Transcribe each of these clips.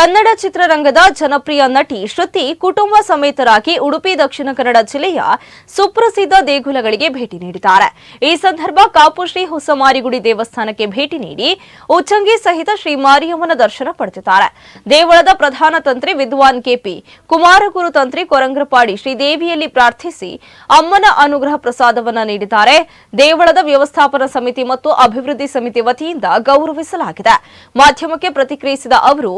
ಕನ್ನಡ ಚಿತ್ರರಂಗದ ಜನಪ್ರಿಯ ನಟಿ ಶ್ರುತಿ ಕುಟುಂಬ ಸಮೇತರಾಗಿ ಉಡುಪಿ ದಕ್ಷಿಣ ಕನ್ನಡ ಜಿಲ್ಲೆಯ ಸುಪ್ರಸಿದ್ಧ ದೇಗುಲಗಳಿಗೆ ಭೇಟಿ ನೀಡಿದ್ದಾರೆ. ಈ ಸಂದರ್ಭ ಕಾಪು ಶ್ರೀ ಹೊಸಮಾರಿಗುಡಿ ದೇವಸ್ಥಾನಕ್ಕೆ ಭೇಟಿ ನೀಡಿ ಉಚ್ಚಂಗಿ ಸಹಿತ ಶ್ರೀ ಮಾರಿಯಮ್ಮನ ದರ್ಶನ ಪಡೆದಿದ್ದಾರೆ. ದೇವಳದ ಪ್ರಧಾನ ತಂತ್ರಿ ವಿದ್ವಾನ್ ಕೆಪಿ ಕುಮಾರಗುರು ತಂತ್ರಿ ಕೊರಂಗ್ರಪಾಡಿ ಶ್ರೀದೇವಿಯಲ್ಲಿ ಪ್ರಾರ್ಥಿಸಿ ಅಮ್ಮನ ಅನುಗ್ರಹ ಪ್ರಸಾದವನ್ನು ನೀಡಿದ್ದಾರೆ. ದೇವಳದ ವ್ಯವಸ್ಥಾಪನಾ ಸಮಿತಿ ಮತ್ತು ಅಭಿವೃದ್ಧಿ ಸಮಿತಿ ವತಿಯಿಂದ ಗೌರವಿಸಲಾಗಿದೆ. ಮಾಧ್ಯಮಕ್ಕೆ ಪ್ರತಿಕ್ರಿಯಿಸಿದ ಅವರು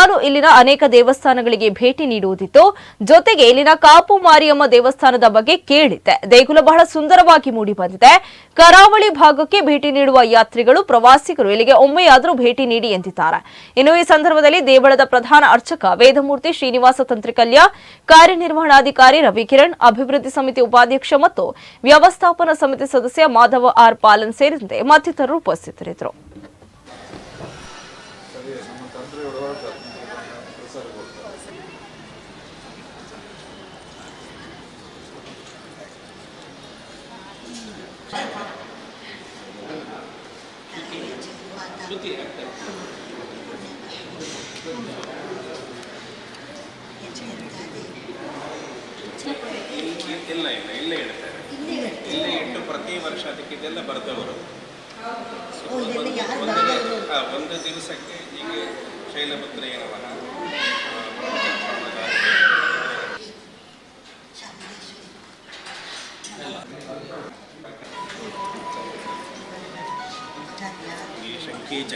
ನಾನು ಇಲ್ಲಿನ ಅನೇಕ ದೇವಸ್ಥಾನಗಳಿಗೆ ಭೇಟಿ ನೀಡುವುದಿತ್ತು. ಜೊತೆಗೆ ಇಲ್ಲಿನ ಕಾಪು ಮಾರಿಯಮ್ಮ ದೇವಸ್ಥಾನದ ಬಗ್ಗೆ ಕೇಳಿದ್ದೆ. ದೇಗುಲ ಬಹಳ ಸುಂದರವಾಗಿ ಮೂಡಿ ಬಂದಿದೆ. ಕರಾವಳಿ ಭಾಗಕ್ಕೆ ಭೇಟಿ ನೀಡುವ ಯಾತ್ರಿಗಳು, ಪ್ರವಾಸಿಗರು ಇಲ್ಲಿಗೆ ಒಮ್ಮೆಯಾದರೂ ಭೇಟಿ ನೀಡಿ ಎಂದಿದ್ದಾರೆ. ಇನ್ನು ಈ ಸಂದರ್ಭದಲ್ಲಿ ದೇವಳದ ಪ್ರಧಾನ ಅರ್ಚಕ ವೇದಮೂರ್ತಿ ಶ್ರೀನಿವಾಸ ತಂತ್ರಿಕಲ್ಯ, ಕಾರ್ಯನಿರ್ವಹಣಾಧಿಕಾರಿ ರವಿಕಿರಣ್, ಅಭಿವೃದ್ಧಿ ಸಮಿತಿ ಉಪಾಧ್ಯಕ್ಷ ಮತ್ತು ವ್ಯವಸ್ಥಾಪನಾ ಸಮಿತಿ ಸದಸ್ಯ ಮಾಧವ ಆರ್ ಪಾಲನ್ ಸೇರಿದಂತೆ ಮತ್ತಿತರರು ಉಪಸ್ಥಿತರಿದ್ದರು. ಇಲ್ಲ ಇಲ್ಲ ಇಲ್ಲೇ ಇಡ್ತಾರೆ ಇಲ್ಲೇ ಇಟ್ಟು ಪ್ರತಿ ವರ್ಷ ಅದಕ್ಕೆ ಇದೆಲ್ಲ ಬರ್ತವರು ಒಂದು ದಿವಸಕ್ಕೆ ಹೀಗೆ ಶೈಲಪುತ್ರೇಯ ನಮಃ ಶಂಕೆ